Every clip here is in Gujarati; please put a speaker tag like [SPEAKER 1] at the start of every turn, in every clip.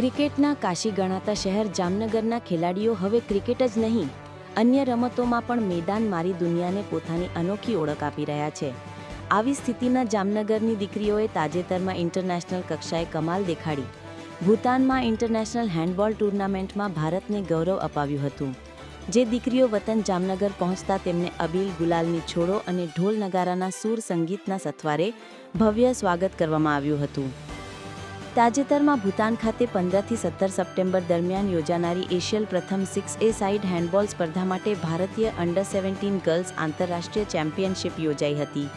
[SPEAKER 1] ક્રિકેટના કાશી ગણાતા શહેર જામનગરના ખેલાડીઓ હવે ક્રિકેટ જ નહીં, અન્ય રમતોમાં પણ મેદાન મારી દુનિયાને પોતાની અનોખી ઓળખ આપી રહ્યા છે. આવી સ્થિતિના જામનગરની દીકરીઓએ તાજેતરમાં ઇન્ટરનેશનલ કક્ષાએ કમાલ દેખાડી. ભૂતાનમાં ઇન્ટરનેશનલ હેન્ડબોલ ટુર્નામેન્ટમાં ભારતને ગૌરવ અપાવ્યું હતું. જે દીકરીઓ વતન જામનગર પહોંચતા તેમને અબીલ ગુલાલની છોડો અને ઢોલ નગારાના સૂર સંગીતના સથવારે ભવ્ય સ્વાગત કરવામાં આવ્યું હતું. તાજેતરમાં ભૂતાન ખાતે પંદરથી સત્તર સપ્ટેમ્બર દરમિયાન યોજાનારી એશિયલ પ્રથમ સિક્સ એ સાઇડ હેન્ડબોલ સ્પર્ધા માટે ભારતીય અંડર સેવન્ટીન ગર્લ્સ આંતરરાષ્ટ્રીય ચેમ્પિયનશિપ યોજાઈ હતી,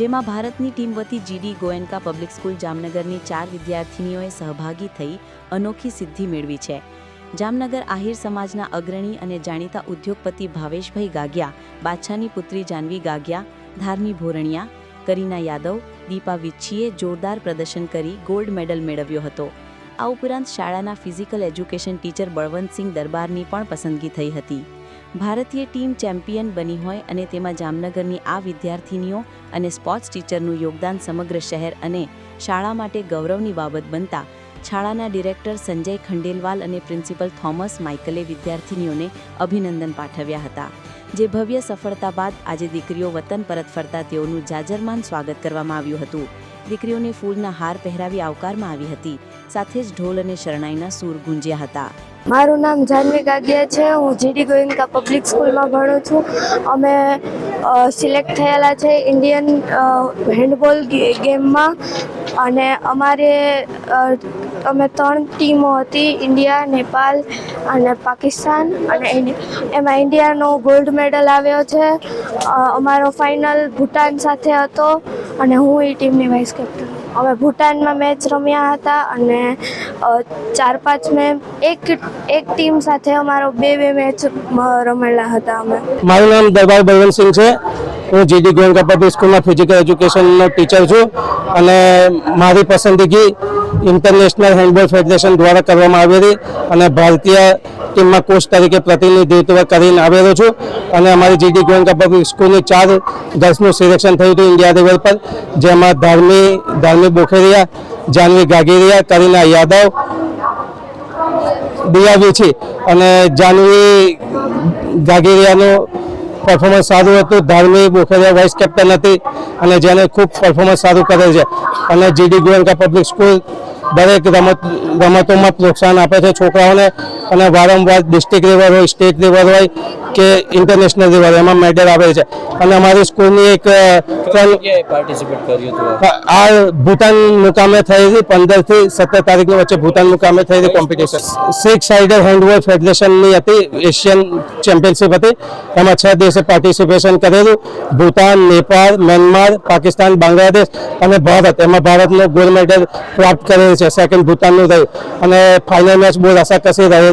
[SPEAKER 1] જેમાં ભારતની ટીમ વતી જીડી ગોયનકા પબ્લિક સ્કૂલ જામનગરની ચાર વિદ્યાર્થિનીઓએ સહભાગી થઈ અનોખી સિદ્ધિ મેળવી છે. જામનગર આહિર સમાજના અગ્રણી અને જાણીતા ઉદ્યોગપતિ ભાવેશભાઈ ગાગિયા, બાદશાહની પુત્રી જાનવી ગાગિયા ધારની ભોરણિયા, કરીના યાદવ દીપા વિચ્છીએ જોરદાર પ્રદર્શન કરી ગોલ્ડ મેડલ મેળવ્યો હતો. આ ઉપરાંત શાળાના ફિઝિકલ એજ્યુકેશન ટીચર બળવંતસિંહ દરબારની પણ પસંદગી થઈ હતી. ભારતીય ટીમ ચેમ્પિયન બની હોય અને તેમાં જામનગરની આ વિદ્યાર્થિનીઓ અને સ્પોર્ટ્સ ટીચરનું યોગદાન સમગ્ર શહેર અને શાળા માટે ગૌરવની બાબત બનતા શાળાના ડિરેક્ટર સંજય ખંડેલવાલ અને પ્રિન્સિપલ થોમસ માઇકલે વિદ્યાર્થિનીઓને અભિનંદન પાઠવ્યા હતા. જે ભવ્ય સફળતા બાદ આજે દીકરીઓ વતન પરત ફરતા તેઓનું જાજરમાન સ્વાગત કરવામાં આવ્યું હતું. દીકરીઓને ફૂલના હાર પહેરાવી આવકારમાં આવી હતી. સાથે જ ઢોલ અને શરણાઈના સૂર ગુંજ્યા હતા.
[SPEAKER 2] મારું નામ જાનવી ગાગિયા છે. હું જીડી ગોયંકા પબ્લિક સ્કૂલમાં ભણું છું. અમે સિલેક્ટ થયેલા છે ઇન્ડિયન હેન્ડબોલ ગેમમાં. અને અમારે અમે ત્રણ ટીમો હતી, ઇન્ડિયા, નેપાલ અને પાકિસ્તાન. અને એમાં ઇન્ડિયાનો ગોલ્ડ મેડલ આવ્યો છે. અમારો ફાઇનલ ભૂટાન સાથે હતો અને હું એ ટીમની વાઇસ કેપ્ટન. અમે ભૂટાનમાં મેચ રમ્યા હતા અને ચાર પાંચ મેચ એક એક ટીમ સાથે અમારો બે બે મેચ રમેલા હતા અમે.
[SPEAKER 3] મારું નામ દરબાર બળવંતસિંહ છે. હું જીડી ગોયંકા પબ્લિક સ્કૂલમાં ફિઝિકલ એજ્યુકેશનનો ટીચર છું અને મારી પસંદગી ઇન્ટરનેશનલ હેન્ડબોલ ફેડરેશન દ્વારા કરવામાં આવી હતી અને ભારતીય ટીમમાં કોચ તરીકે પ્રતિનિધિત્વ કરીને આવેલો છું અને અમારી જીડી ગોયંકા પબ્લિક સ્કૂલની ચાર ગર્લ્સનું સિલેક્શન થયું હતું ઇન્ડિયા લેવલ પર, જેમાં ધાર્મી ધાર્મી બોખેરિયા જાનવી ગાગેરિયા કરીના યાદવ દિયા છે. અને જાનવી ગાગેરિયાનું પરફોર્મન્સ સારું હતું. ધાર્મી બોખેરિયા વાઇસ કેપ્ટન હતી અને જેને ખૂબ પરફોર્મન્સ સારું કરે છે. અને જીડી ગોયંકા પબ્લિક સ્કૂલ દરેક રમત રમતોમાં પ્રોત્સાહન આપે છે છોકરાઓને. અને વારંવાર ડિસ્ટ્રિક્ટ લેવલ હોય સ્ટેટ લેવલ હોય કે ઇન્ટરનેશનલ લેવલ એમાં મેડલ આવે છે. અને અમારી સ્કૂલની એક આ? ભૂતાન મુકામે થયેલી પંદરથી સત્તર તારીખની વચ્ચે ભૂતાન મુકામે થયેલી કોમ્પિટિશન સિક્સ સાઇડર હેન્ડબોલ ફેડરેશનની હતી એશિયન ચેમ્પિયનશિપ હતી. એમાં છ દેશે પાર્ટિસિપેશન કરેલું. ભૂતાન નેપાળ મ્યાનમાર પાકિસ્તાન બાંગ્લાદેશ અને ભારત. એમાં ભારતનો ગોલ્ડ મેડલ પ્રાપ્ત કરેલ છે. સેકન્ડ ભૂતાનનું રહ્યું અને ફાઇનલ મેચ બહુ રસાકસી રહી